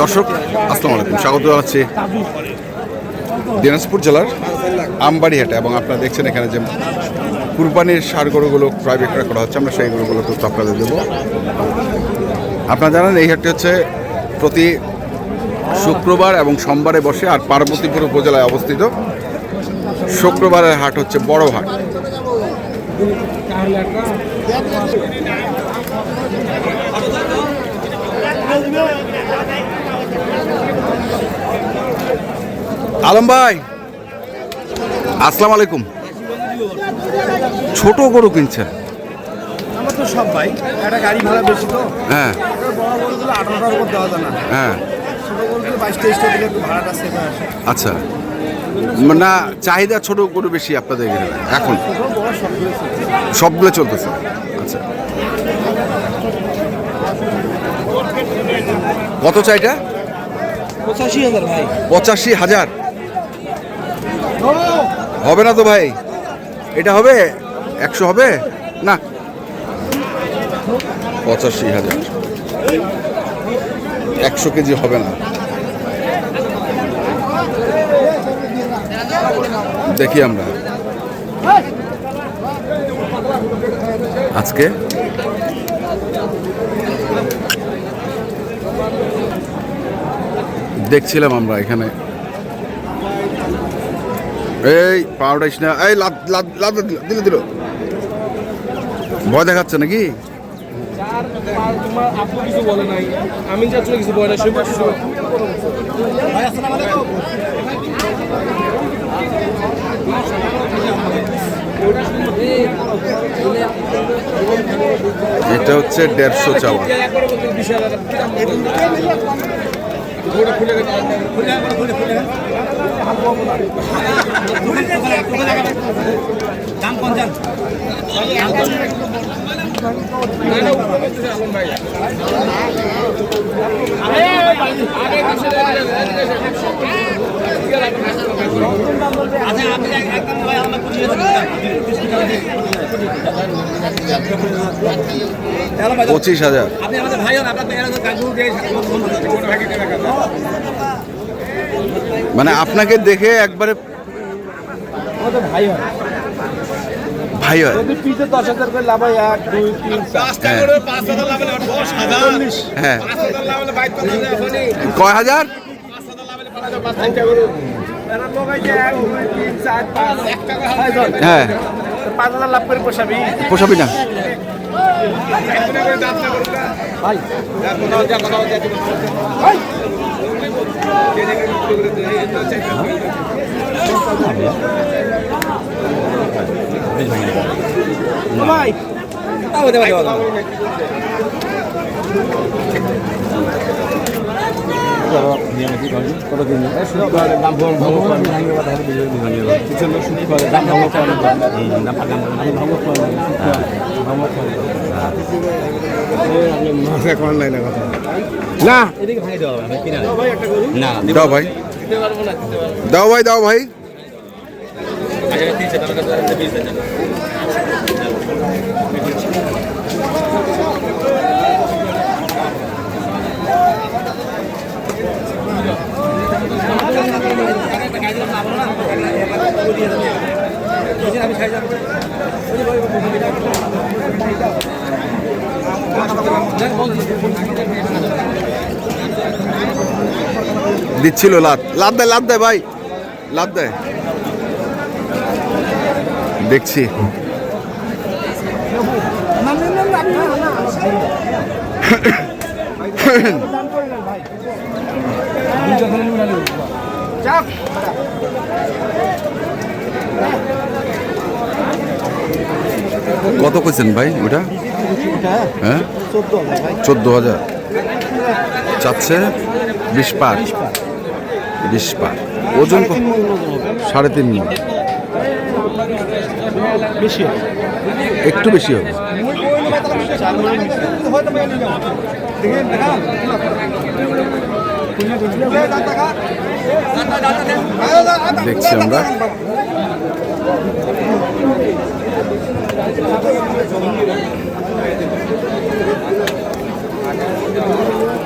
দর্শক, আসসালামু আলাইকুম। স্বাগত জানাচ্ছি দিনাজপুর জেলার আমবাড়িহাটে এবং আপনারা দেখছেন এখানে যে কুরবানির সার গরুগুলো ক্রয় বিক্রয় করা হচ্ছে, আমরা সেই গরুগুলো তো আপনাদের দেবো। আপনারা জানেন, এই হাটটি হচ্ছে প্রতি শুক্রবার এবং সোমবারে বসে আর পার্বতীপুর উপজেলায় অবস্থিত। শুক্রবারের হাট হচ্ছে বড় হাট। আলম ভাই আসসালাম আলাইকুম ছোট গরু কিনছেন? আমার তো সব ভাই একটা গাড়ি ভাড়া বেশি তো। হ্যাঁ। বড় গরুগুলো আঠারোটার উপর দেওয়া যায় না। হ্যাঁ। ছোটো গরুগুলো বাইশ তেইশটা দিলে একটু ভাড়াটা সেভ আসে। আচ্ছা। না চাহিদা ছোট গরু বেশি আপনাদের এখানে এখন। সবগুলো চলতেছে। আচ্ছা। কত চাইটা পঁচাশি হাজার ভাই। পঁচাশি হাজার? হবে না তো ভাই। এটা হবে? একশো হবে? না। পঁচাশি হাজার। একশো কেজি হবে না। দেখি আমরা। আজকে? দেখছিলাম আমরা এখানে। এই পাউডাইস না, এই দিল দিল। ভয় দেখাচ্ছে নাকি? তোমার কিছু বলে নাই, আমি কিছু বলে এটা হচ্ছে দেড়শো চাওয়া। একবারে বলতে ভাই পঁচিশ হাজার। মানে আপনাকে দেখে একবারে আমাদের ভাই হয় ভাই হয় পিঠে দশ হাজার করে লাভ হয়। হ্যাঁ কয় হাজার? এরা লোক এই যে এক দুই তিন চার পাঁচ। এক টাকা হয় ধর। হ্যাঁ। তো পাঁচ হাজার লাভ করে পোষাবি। পোষাবি না? ভাই। ভাই। না। দাও ভাই। দাও ভাই দাও ভাই। দিচ্ছিল লাত লাত দেয় লাত দেয় ভাই। লাত দেয় দেখছি। কত কইছেন ভাই ওটা? হ্যাঁ? চোদ্দ হাজার। চাচ্ছে বিশ পার। বিশ পার। ওজন সাড়ে তিন মণ বেশি হবে। একটু বেশি হবে। দেখছি আমরা।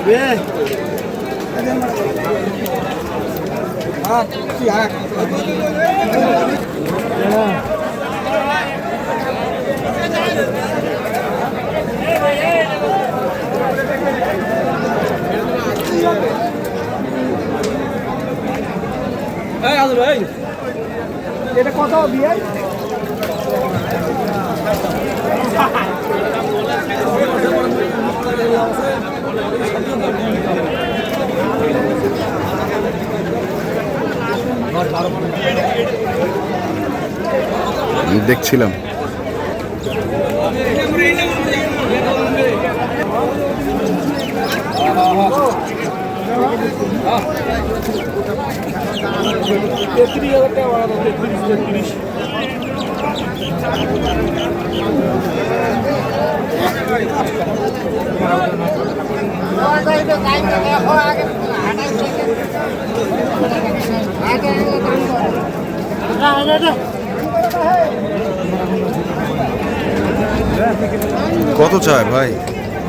হ্যাঁ, Yeah. ভাই। এটা কত বিয়ে? আমি দেখছিলাম। তেত্রিশ হাজার টাকা বাড়ানো তেত্রিশ তেত্রিশ কত চায় ভাই?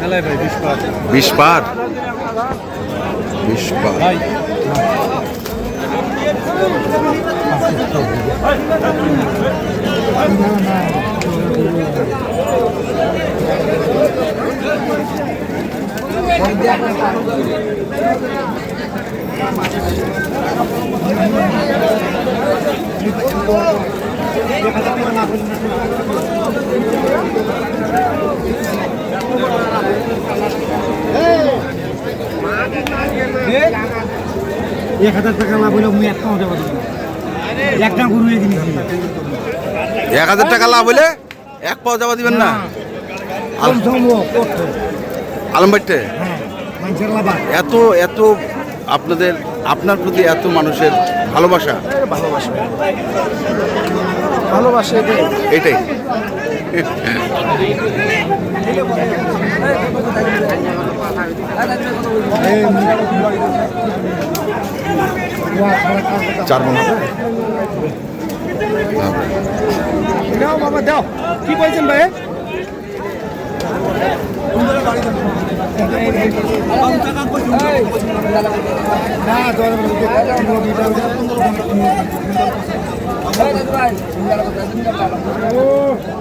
ভাই বিশ পাঁচ বিশ পার? বিশ পার। ভাই এক হাজার টাকা লাভ হইলে মুই একটা গরু কিনেছি। এক হাজার টাকা লাভ হলে এক পাও যাবা দিবেন না? কত আলমবাইটে? হ্যাঁ এত এত আপনাদের আপনার প্রতি এত মানুষের ভালোবাসা? ভালোবাসা। ভালোবাসা এটাই। এটাই। চার মন হবে? হবে। দাও বাবা দাও। কি বলছেন ভাই?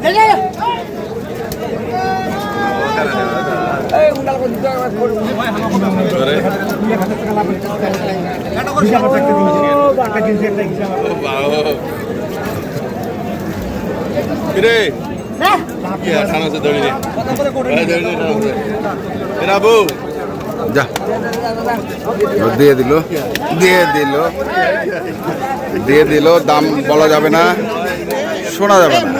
কিরে। যা। দিয়ে দিল। দিয়ে দিল। দিয়ে দিল। দাম বলা যাবে না। শোনা যাবে না।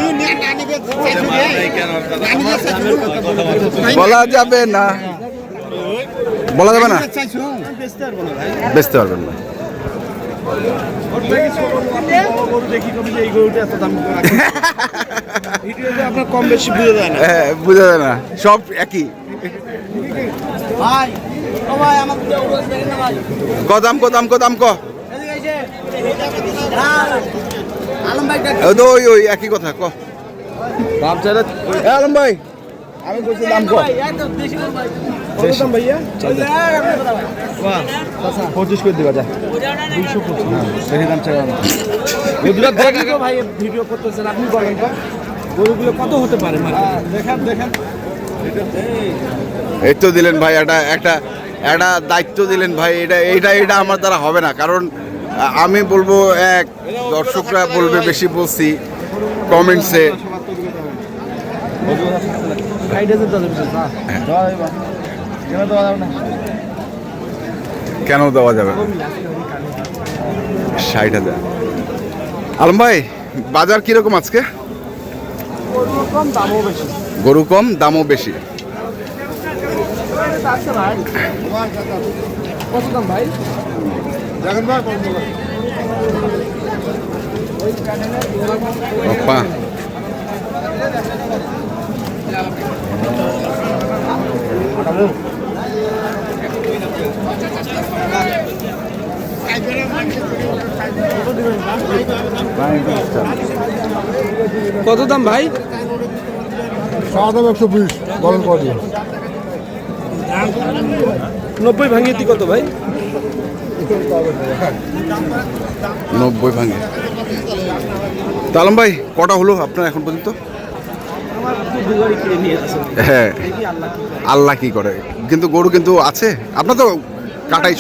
বলা যাবে না। বলা যাবে না বেচতে পারবেন না ভিডিওতে কম বেশি বুঝে যায় না হ্যাঁ বোঝা যায় না সব একই কদাম কদাম কদাম ক ভাই ওই ওই একই কথা ক আলম ভাই আমি বলছি দাম ক কত দাম ভাইয়া? পঁচিশ করে দিবা যা। সেই দাম চাই এগুলো দেখি তো ভাই ভিডিও করতেছেন আপনি বলেন গরুগুলো কত হতে পারে মার্কেটে? দেখেন দেখেন। এই তো দিলেন ভাই একটা একটা একটা দায়িত্ব দিলেন ভাই এটা এইটা এটা আমার দ্বারা হবে না। কারণ আমি বলব এক দর্শকরা বলবে বেশি বলছি কমেন্টসে ষাট হাজার দাদা বিশেষ না কেন দেওয়া যাবে? ষাট হাজার। আলম ভাই, বাজার কীরকম আজকে? গরু কম, দামও বেশি। ভাই কত দাম ভাই? সাদা একশো বিশ গরম করে নব্বই ভাঙিয়ে দি কত ভাই? নব্বই ভাঙে। তো আলম ভাই কটা হলো আপনার এখন পর্যন্ত? হ্যাঁ। আল্লাহ কি করে। কিন্তু গরু কিন্তু আছে। আপনার তো কাটাই।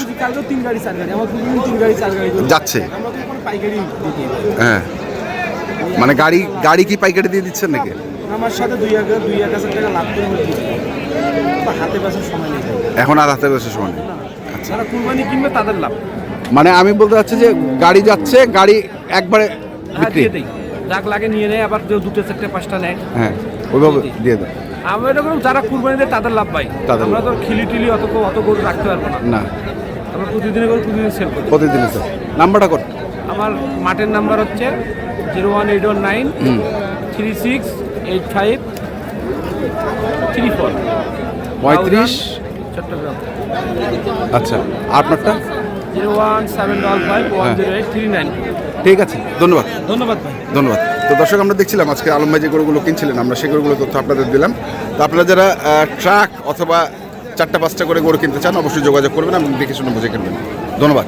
যাচ্ছে। হ্যাঁ। মানে গাড়ি গাড়ি কি পাইকারি দিয়ে দিচ্ছেন নাকি? আমার সাথে দুই হাজার দুই এক হাজার টাকা লাভ করে হাতে বেসার সময় নেই। এখন আর হাতে বসে সময় নেই। যারা কুরবানি কিনবে তাদের লাভ। মানে আমি বলতে চাচ্ছি যে গাড়ি যাচ্ছে গাড়ি একবারে হ্যাঁ বিক্রি। যাক লাগে নিয়ে নেয় আবার কেউ দুটো চারটে পাঁচটা নেয়। হ্যাঁ ওইভাবে দিয়ে দেয়। আমরা এরকম যারা কুরবানি দেয় তাদের লাভ পাই। আমরা তো খিলি টিলি অত অত গরু রাখতে পারব না। না। আমরা প্রতিদিনে করে প্রতিদিন সেল করি। প্রতিদিন স্যার নাম্বারটা কর। আমার মাঠের নাম্বার হচ্ছে zero one eight one nine three six eight five three four. পঁয়ত্রিশ। চট্টগ্রাম। আচ্ছা আপনারটা? Zero one seven double five one zero eight three nine. ঠিক আছে ধন্যবাদ। ধন্যবাদ ভাই। ধন্যবাদ। তো দর্শক আমরা দেখছিলাম আজকে আলম ভাই যে গরুগুলো কিনছিলেন আমরা সেই গরুগুলো তথ্য আপনাদের দিলাম। তো আপনারা যারা ট্রাক অথবা চারটা পাঁচটা করে গরু কিনতে চান অবশ্যই যোগাযোগ করবেন আপনি দেখে শুনে বুঝে কিনবেন। ধন্যবাদ।